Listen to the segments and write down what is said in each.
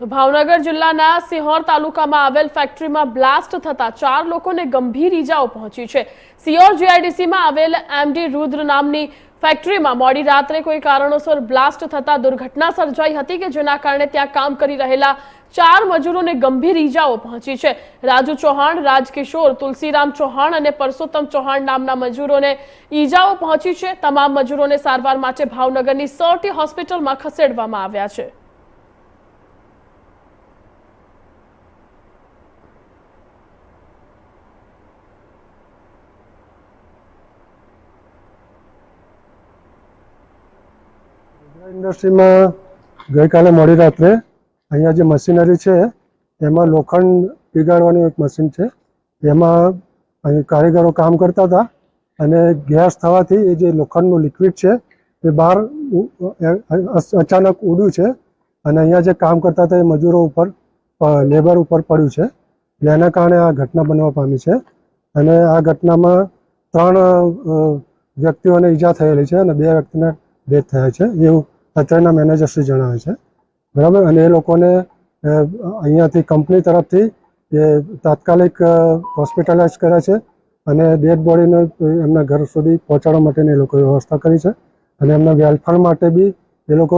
તો ભાવનગર જિલ્લાના સિહોર તાલુકામાં આવેલ ફેક્ટરીમાં બ્લાસ્ટ થતા ચાર લોકોને ગંભીર ઈજાઓ પહોંચી છે. સિહોર જીઆઈડીસીમાં આવેલ એમડી રુદ્ર નામની ફેક્ટરીમાં મોડી રાત્રે કોઈ કારણોસર બ્લાસ્ટ થતા દુર્ઘટના સર્જાઈ હતી કે જેના કારણે ત્યાં કામ કરી રહેલા ચાર મજૂરોને ગંભીર ઈજાઓ પહોંચી છે. રાજુ ચૌહાણ રાજકિશોર તુલસીરામ ચૌહાણ અને પરસોત્તમ ચૌહાણ નામના મજૂરોને ઈજાઓ પહોંચી છે. તમામ મજૂરોને સારવાર માટે ભાવનગરની સર્ટી હોસ્પિટલમાં ખસેડવામાં આવ્યા છે. ઇન્ડસ્ટ્રીમાં ગઈકાલે મોડી રાત્રે અહીંયા જે મશીનરી છે, એમાં લોખંડ પીગાળવાનું એક મશીન છે. એમાં અહીં કારીગરો કામ કરતા હતા અને ગેસ થવાથી એ જે લોખંડનું લિક્વિડ છે, એ બહાર અચાનક ઉડ્યું છે અને અહીંયા જે કામ કરતા હતા એ મજૂરો ઉપર લેબર ઉપર પડ્યું છે. એટલે એના કારણે આ ઘટના બનવા પામી છે અને આ ઘટનામાં ત્રણ વ્યક્તિઓને ઈજા થયેલી છે અને બે વ્યક્તિને ડેથ થયા છે એવું અત્યારના મેનેજરશ્રી જણાવે છે. બરાબર? અને એ લોકોને અહીંયાથી કંપની તરફથી એ તાત્કાલિક હોસ્પિટલાઇઝ કર્યા છે અને ડેડ બોડીને એમના ઘર સુધી પહોંચાડવા માટેની એ લોકોએ વ્યવસ્થા કરી છે અને એમના વેલફેર માટે બી એ લોકો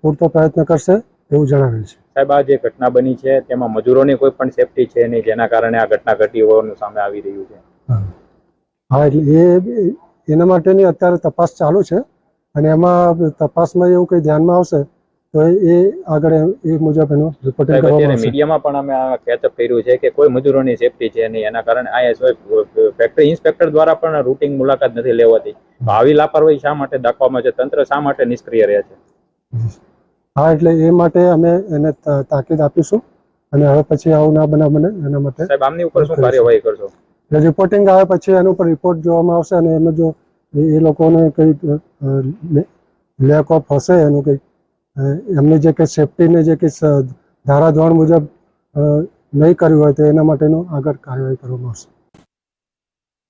પૂરતો પ્રયત્ન કરશે એવું જણાવેલ છે. સાહેબ આ જે ઘટના બની છે તેમાં મજૂરોની કોઈ પણ સેફટી છે નહીં જેના કારણે આ ઘટના ઘટી હોવાનું સામે આવી રહ્યું છે? હા. એટલે એ એના માટેની અત્યારે તપાસ ચાલુ છે. અને એમાં તપાસમાં એવું કંઈ ધ્યાનમાં આવશે તો એ- આગળ એ મુજબ એનું રિપોર્ટિંગ કરવામાં આવશે. મીડિયામાં પણ અમે આ કેચઅપ કર્યું છે કે કોઈ મજૂરોની સેફટી છે નહીં. એના કારણે આ ફેક્ટરી ઇન્સ્પેક્ટર દ્વારા પણ રૂટિંગ મુલાકાત નથી લેવાતી. તો આવી લાપરવાહી શા માટે દાખવામાં છે? તંત્ર શા માટે નિષ્ક્રિય રહે છે? હા એટલે એ માટે અમે એને તાકીદ આપીશું અને હવે પછી આવું ના બનાવ બને એના માટે સાહેબ આમની ઉપર શું કાર્યવાહી કરશો? રિપોર્ટિંગ આવે પછી એના ઉપર રિપોર્ટ જોવામાં આવશે અને એમાં જો એ લોકોને કંઈ લેક ઓફ હશે એનું કંઈક એમની જે કંઈ સેફટીને જે કંઈ ધારાધોરણ મુજબ નહીં કર્યું હોય તો એના માટેનું આગળ કાર્યવાહી કરવામાં આવશે.